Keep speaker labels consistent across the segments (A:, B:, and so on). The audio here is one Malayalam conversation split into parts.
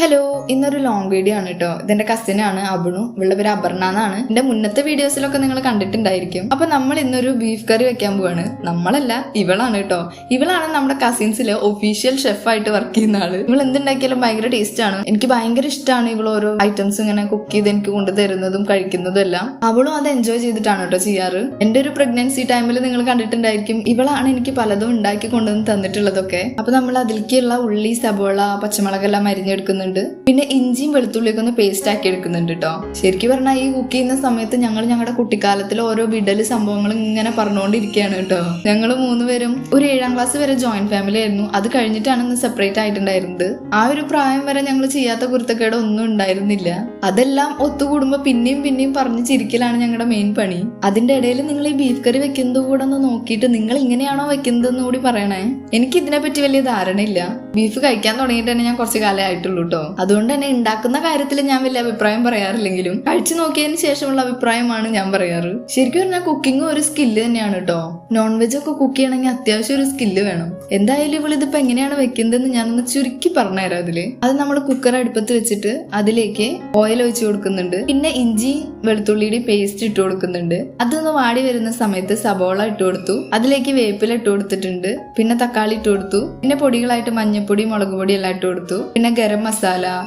A: ഹലോ ഇന്നൊരു ലോങ് വീഡിയോ ആണ് കേട്ടോ ഇതെന്റെ കസിനാണ് അബിണു ഇവളുടെ പേര് അപർണ എന്നാണ്. എന്റെ മുന്നത്തെ വീഡിയോസിലൊക്കെ നിങ്ങൾ കണ്ടിട്ടുണ്ടായിരിക്കും. അപ്പൊ നമ്മൾ ഇന്നൊരു ബീഫ് കറി വെക്കാൻ പോവാണ്. നമ്മളല്ല ഇവളാണ് കേട്ടോ ഇവളാണ് നമ്മുടെ കസിൻസിലെ ഒഫീഷ്യൽ ഷെഫായിട്ട് വർക്ക് ചെയ്യുന്ന ആൾ. ഇവൾ എന്തുണ്ടാക്കിയാലും ഭയങ്കര ടേസ്റ്റ് ആണ്. എനിക്ക് ഭയങ്കര ഇഷ്ടമാണ് ഇവൾ ഓരോ ഐറ്റംസ് ഇങ്ങനെ കുക്ക് ചെയ്ത് എനിക്ക് കൊണ്ടുതരുന്നതും കഴിക്കുന്നതും എല്ലാം. അവളും അത് എൻജോയ് ചെയ്തിട്ടാണ് കേട്ടോ ചെയ്യാറ്. എന്റെ ഒരു പ്രഗ്നൻസി ടൈമിൽ നിങ്ങൾ കണ്ടിട്ടുണ്ടായിരിക്കും ഇവളാണ് എനിക്ക് പലതും ഉണ്ടാക്കി കൊണ്ടുവന്ന് തന്നിട്ടുള്ളതൊക്കെ. അപ്പൊ നമ്മൾ അതിലേക്കുള്ള ഉള്ളി സബോള പച്ചമുളകെല്ലാം അരിഞ്ഞെടുക്കുന്നുണ്ട് പിന്നെ ഇഞ്ചിയും വെളുത്തുള്ളിയൊക്കെ ഒന്ന് പേസ്റ്റ് ആക്കി എടുക്കുന്നുണ്ട് കേട്ടോ ശരിക്കും പറഞ്ഞാൽ ഈ കുക്ക് ചെയ്യുന്ന സമയത്ത് ഞങ്ങൾ ഞങ്ങളുടെ കുട്ടിക്കാലത്തിൽ ഓരോ വിടൽ സംഭവങ്ങൾ ഇങ്ങനെ പറഞ്ഞുകൊണ്ടിരിക്കുകയാണ് കേട്ടോ ഞങ്ങൾ മൂന്നുപേരും ഒരു ഏഴാം ക്ലാസ് വരെ ജോയിന്റ് ഫാമിലി ആയിരുന്നു. അത് കഴിഞ്ഞിട്ടാണ് ഇന്ന് സെപ്പറേറ്റ് ആയിട്ടുണ്ടായിരുന്നത്. ആ ഒരു പ്രായം വരെ ഞങ്ങൾ ചെയ്യാത്ത കുരുത്തക്കേട് ഒന്നും ഉണ്ടായിരുന്നില്ല. അതെല്ലാം ഒത്തുകൂടുമ്പോൾ പിന്നെയും പിന്നെയും പറഞ്ഞ് ചിരിക്കലാണ് ഞങ്ങളുടെ മെയിൻ പണി. അതിന്റെ ഇടയിൽ നിങ്ങൾ ഈ ബീഫ് കറി വെക്കുന്നത് കൂടെ ഒന്ന് നോക്കിയിട്ട് നിങ്ങൾ ഇങ്ങനെയാണോ വെക്കുന്നതെന്ന് കൂടി പറയണേ. എനിക്ക് ഇതിനെപ്പറ്റി വലിയ ധാരണയില്ല. ബീഫ് കഴിക്കാൻ തുടങ്ങിയിട്ട് തന്നെ ഞാൻ കുറച്ച് കാലേ ആയിട്ടുള്ളൂ കേട്ടോ അതുകൊണ്ട് തന്നെ ഉണ്ടാക്കുന്ന കാര്യത്തിൽ ഞാൻ വലിയ അഭിപ്രായം പറയാറില്ലെങ്കിലും കഴിച്ചു നോക്കിയതിന് ശേഷമുള്ള അഭിപ്രായമാണ് ഞാൻ പറയാറ്. ശരിക്കും പറഞ്ഞാൽ കുക്കിംഗ് ഒരു സ്കില്ല് തന്നെയാണ് കേട്ടോ നോൺ വെജ് ഒക്കെ കുക്ക് ചെയ്യണമെങ്കിൽ അത്യാവശ്യം ഒരു സ്കില്ല് വേണം. എന്തായാലും ഇവൾ ഇതിപ്പോ എങ്ങനെയാണ് വെക്കുന്നതെന്ന് ഞാനൊന്ന് ചുരുക്കി പറഞ്ഞുതരാം അതിൽ. അത് നമ്മൾ കുക്കർ അടുപ്പത്ത് വെച്ചിട്ട് അതിലേക്ക് ഓയിൽ ഒഴിച്ചു കൊടുക്കുന്നുണ്ട്. പിന്നെ ഇഞ്ചി വെളുത്തുള്ളിയുടെ പേസ്റ്റ് ഇട്ട് കൊടുക്കുന്നുണ്ട്. അതൊന്ന് വാടി വരുന്ന സമയത്ത് സബോള ഇട്ട് കൊടുത്തു. അതിലേക്ക് വേപ്പില ഇട്ട് കൊടുത്തിട്ടുണ്ട്. പിന്നെ തക്കാളി ഇട്ട് കൊടുത്തു. പിന്നെ പൊടികളായിട്ട് മഞ്ഞപ്പൊടി മുളക് പൊടി എല്ലാം ഇട്ട് കൊടുത്തു. പിന്നെ ഗരം മസാല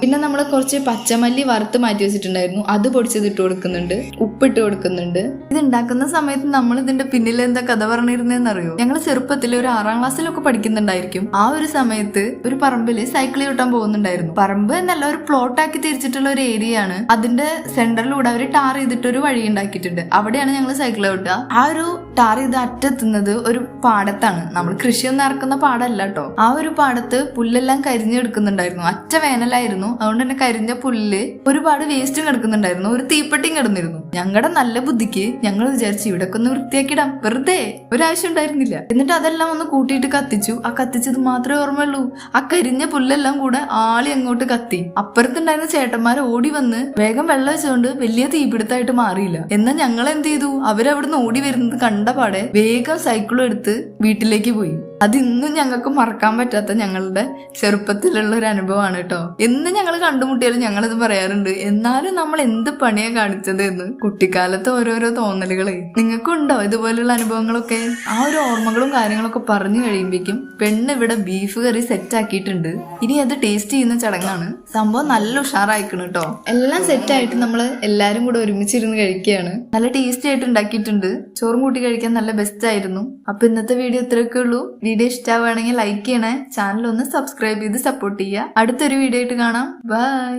A: പിന്നെ നമ്മൾ കുറച്ച് പച്ചമല്ലി വറുത്ത് മാറ്റി വെച്ചിട്ടുണ്ടായിരുന്നു. അത് പൊടിച്ചത് ഇട്ട് കൊടുക്കുന്നുണ്ട്. ഉപ്പിട്ട് കൊടുക്കുന്നുണ്ട്. ഇത് ഉണ്ടാക്കുന്ന സമയത്ത് നമ്മൾ ഇതിന്റെ പിന്നിൽ എന്താ കഥ പറഞ്ഞിരുന്നതെന്ന് അറിയോ ഞങ്ങൾ ചെറുപ്പത്തിൽ ഒരു ആറാം ക്ലാസ്സിലൊക്കെ പഠിക്കുന്നുണ്ടായിരിക്കും. ആ ഒരു സമയത്ത് ഒരു പറമ്പിൽ സൈക്കിൾ ചൂട്ടാൻ പോകുന്നുണ്ടായിരുന്നു. പറമ്പ് എന്നല്ല ഒരു പ്ലോട്ട് ആക്കി തിരിച്ചിട്ടുള്ള ഒരു ഏരിയ ആണ്. അതിന്റെ സെന്ററിലൂടെ അവർ ടാർ ചെയ്തിട്ട് ഒരു വഴി ഉണ്ടാക്കിയിട്ടുണ്ട്. അവിടെയാണ് ഞങ്ങൾ സൈക്കിൾ ചവിട്ടുക ആ ഒരു ടാർ ചെയ്ത് അറ്റെത്തുന്നത് ഒരു പാടത്താണ്. നമ്മൾ കൃഷിയൊന്നും ഇറക്കുന്ന പാടല്ല കേട്ടോ ആ ഒരു പാടത്ത് പുല്ലെല്ലാം കരിഞ്ഞെടുക്കുന്നുണ്ടായിരുന്നു. അറ്റ വേനലായിരുന്നു. അതുകൊണ്ട് തന്നെ കരിഞ്ഞ പുല്ല് ഒരുപാട് വേസ്റ്റും കിടക്കുന്നുണ്ടായിരുന്നു. ഒരു തീപ്പെട്ടിയും കിടന്നിരുന്നു. ഞങ്ങളുടെ നല്ല ബുദ്ധിക്ക് ഞങ്ങൾ വിചാരിച്ചു ഇവിടെ ഒന്ന് വൃത്തിയാക്കിടാം വെറുതെ ഒരാവശ്യം ഉണ്ടായിരുന്നില്ല. എന്നിട്ട് അതെല്ലാം ഒന്ന് കൂട്ടിയിട്ട് കത്തിച്ചു. ആ കത്തിച്ചത് മാത്രമേ ഓർമ്മയുള്ളൂ. ആ കരിഞ്ഞ പുല്ലെല്ലാം കൂടെ ആളി അങ്ങോട്ട് കത്തി. അപ്പുറത്തുണ്ടായിരുന്ന ചേട്ടന്മാർ ഓടി വന്ന് വേഗം വെള്ളം വെച്ചുകൊണ്ട് വലിയ തീപിടുത്തായിട്ട് മാറിയില്ല. എന്നാൽ ഞങ്ങൾ എന്ത് ചെയ്തു? അവരവിടുന്ന് ഓടി വരുന്നത് കണ്ട. പാടെ വേഗം സൈക്കിളും എടുത്ത് വീട്ടിലേക്ക് പോയി. അത് ഇന്നും ഞങ്ങൾക്ക് മറക്കാൻ പറ്റാത്ത ഞങ്ങളുടെ ചെറുപ്പത്തിലുള്ള ഒരു അനുഭവമാണ് കേട്ടോ. എന്ന് ഞങ്ങൾ കണ്ടുമുട്ടിയാലും ഞങ്ങളിത് പറയാറുണ്ട്. എന്നാലും നമ്മൾ എന്ത് പണിയാണ് കാണിച്ചത് എന്ന് കുട്ടിക്കാലത്ത് ഓരോരോ തോന്നലുകളെ. നിങ്ങൾക്കും ഉണ്ടോ ഇതുപോലുള്ള അനുഭവങ്ങളൊക്കെ? ആ ഒരു ഓർമ്മകളും കാര്യങ്ങളൊക്കെ പറഞ്ഞു കഴിയുമ്പോഴേക്കും പെണ്ണ് ഇവിടെ ബീഫ് കറി സെറ്റ് ആക്കിയിട്ടുണ്ട്. ഇനി അത് ടേസ്റ്റ് ചെയ്യുന്ന ചടങ്ങാണ്. സംഭവം നല്ല ഉഷാറായിക്കണം കേട്ടോ. എല്ലാം സെറ്റ് ആയിട്ട് നമ്മൾ എല്ലാരും കൂടെ ഒരുമിച്ചിരുന്ന് കഴിക്കുകയാണ്. നല്ല ടേസ്റ്റി ആയിട്ട് ഉണ്ടാക്കിയിട്ടുണ്ട്. ചോറും കൂട്ടി കഴിക്കാൻ നല്ല ബെസ്റ്റ് ആയിരുന്നു. അപ്പൊ ഇന്നത്തെ വീഡിയോ ഇത്രയൊക്കെ ഉള്ളൂ. വീഡിയോ ഇഷ്ടമാവുകയാണെങ്കിൽ ലൈക്ക് ചെയ്യണേ. ചാനൽ ഒന്ന് സബ്സ്ക്രൈബ് ചെയ്ത് സപ്പോർട്ട് ചെയ്യുക. അടുത്തൊരു വീഡിയോ ആയിട്ട് കാണാം. ബൈ